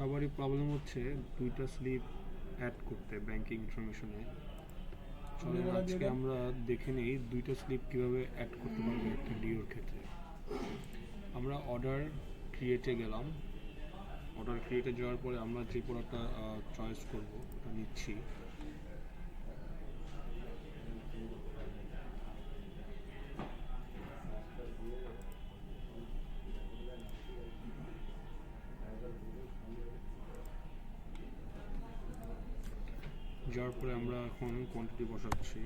সবারই প্রবলেম হচ্ছে দুইটা স্লিপ অ্যাড করতে ব্যাংকিং ইনফরমেশনে চলেন আজকে আমরা দেখে নিই দুইটা স্লিপ কীভাবে অ্যাড করতে পারব একটা ডিওর ক্ষেত্রে। আমরা অর্ডার ক্রিয়েটে গেলাম। অর্ডার ক্রিয়েটে যাওয়ার পরে আমরা যে প্রোডাক্টটা চয়েস করব ওটা নিচ্ছি। যাওয়ার পরে আমরা এখন কোয়ান্টিটি বসাচ্ছি।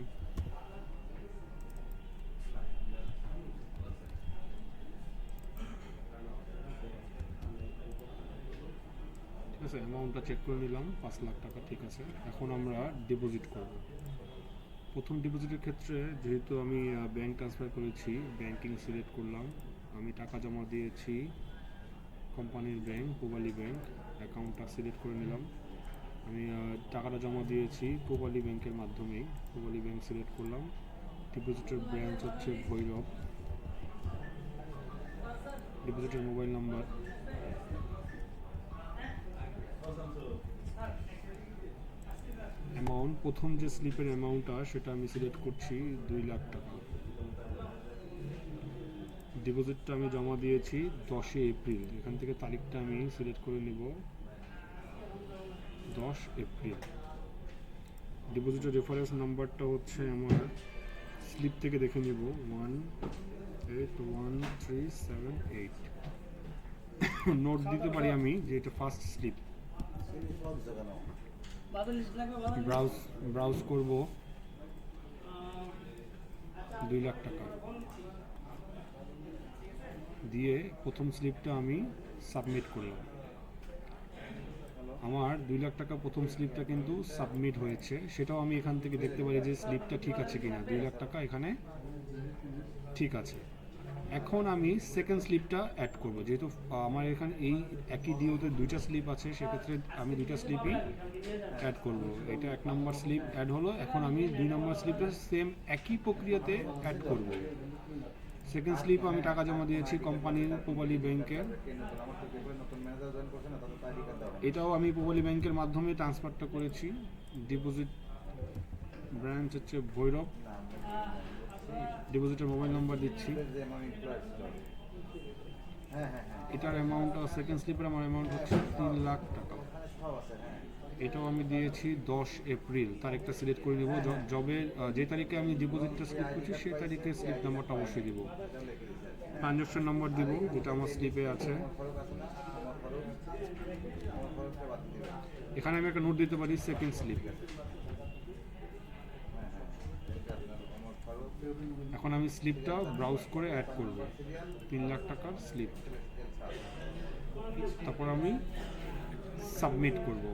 ঠিক আছে অ্যামাউন্টটা চেক করে নিলাম, পাঁচ লাখ টাকা, ঠিক আছে। এখন আমরা ডিপোজিট করব। প্রথম ডিপোজিটের ক্ষেত্রে যেহেতু আমি ব্যাংক ট্রান্সফার করেছি ব্যাংকিং সিলেক্ট করলাম, আমি টাকা জমা দিয়েছি কোম্পানির ব্যাংক পূবালী ব্যাংক অ্যাকাউন্টটা সিলেক্ট করে নিলাম। আমি টাকাটা জমা দিয়েছি পূবালী ব্যাংকের মাধ্যমে পূবালী ব্যাংক সিলেক্ট করলাম। ডিপোজিটের ব্রাঞ্চ হচ্ছে ভৈরব। ডিপোজিটের মোবাইল নাম্বার অ্যামাউন্ট প্রথম যে স্লিপের অ্যামাউন্টটা সেটা আমি সিলেক্ট করছি দুই লাখ টাকা। ডিপোজিটটা আমি জমা দিয়েছি দশই এপ্রিল। এখান থেকে তারিখটা আমি সিলেক্ট করে নেব। দশ এপ্রিল। ডিপোজিটের রেফারেন্স নাম্বারটা হচ্ছে আমার স্লিপ থেকে দেখে নেব। One eight one three seven eight note দিতে পারি আমি যে এটা ফার্স্ট স্লিপ ব্রাউজ ব্রাউজ করব। দুই লাখ টাকা। দিয়ে প্রথম স্লিপটা আমি সাবমিট করলাম। আমার দুই লাখ টাকা প্রথম স্লিপটা কিন্তু সাবমিট হয়েছে। সেটাও আমি এখান থেকে দেখতে পারি যে স্লিপটা ঠিক আছে কিনা। দুই লাখ টাকা এখানে ঠিক আছে। এখন আমি সেকেন্ড স্লিপটা অ্যাড করব। যেহেতু আমার এখানে এই একই ডিওতে দুইটা স্লিপ আছে, সেক্ষেত্রে আমি দুইটা স্লিপই অ্যাড করব। এটা এক নম্বর স্লিপ অ্যাড হলো। এখন আমি দুই নম্বর স্লিপটা সেম একই প্রক্রিয়াতে অ্যাড করব। সেকেন্ড স্লিপ আমি টাকা জমা দিয়েছি কোম্পানির পূবালী ব্যাংকের এটাও আমি পূবালী ব্যাংকের মাধ্যমে ট্রান্সফারটা করেছি। ডিপোজিট ব্রাঞ্চ হচ্ছে ভৈরব ডিপোজিটের মোবাইল নাম্বার দিচ্ছি। এটার অ্যামাউন্ট সেকেন্ড স্লিপের আমার অ্যামাউন্ট হচ্ছে তিন লাখ টাকা। এটাও আমি দিয়েছি দশ এপ্রিল। তারিখটা সিলেক্ট করে নেব। জবে যে তারিখে আমি ডিপোজিটটা স্লিপ করছি সেই তারিখে স্লিপ নাম্বারটা অবশ্যই দিব। ট্রানজাকশন নাম্বার দিব, যেটা আমার স্লিপে আছে। এখানে আমি একটা নোট দিতে পারি সেকেন্ড স্লিপ এখন আমি স্লিপটা ব্রাউজ করে অ্যাড করব। তিন লাখ টাকার স্লিপ তারপর আমি সাবমিট করব।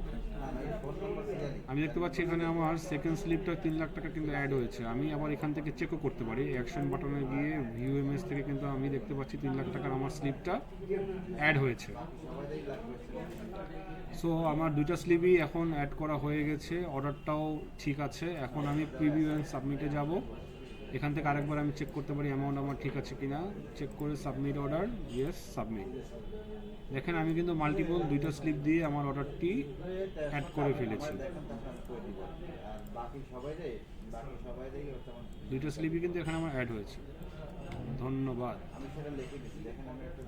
আমি দেখতে পাচ্ছি এখানে আমার সেকেন্ড স্লিপটা তিন লাখ টাকা কিন্তু অ্যাড হয়েছে। আমি আবার এখান থেকে চেকও করতে পারি। অ্যাকশন বাটনে গিয়ে ভিউ এমএস থেকে কিন্তু আমি দেখতে পাচ্ছি তিন লাখ টাকার আমার স্লিপটা অ্যাড হয়েছে। সো আমার দুইটা স্লিপই এখন অ্যাড করা হয়ে গেছে। অর্ডারটাও ঠিক আছে। এখন আমি প্রিভিউ অ্যান্ড সাবমিটে যাব। এখান থেকে আরেকবার আমি চেক করতে পারি অ্যামাউন্ট আমার ঠিক আছে কিনা। চেক করে সাবমিট অর্ডার ইয়েস সাবমিট দেখেন, আমি কিন্তু মাল্টিপল দুইটা স্লিপ দিয়ে আমার অর্ডারটি অ্যাড করে ফেলেছি। দুইটা স্লিপই কিন্তু এখানে আমার অ্যাড হয়েছে। ধন্যবাদ। আমি সেটা লিখে দেখেন, আমি একটা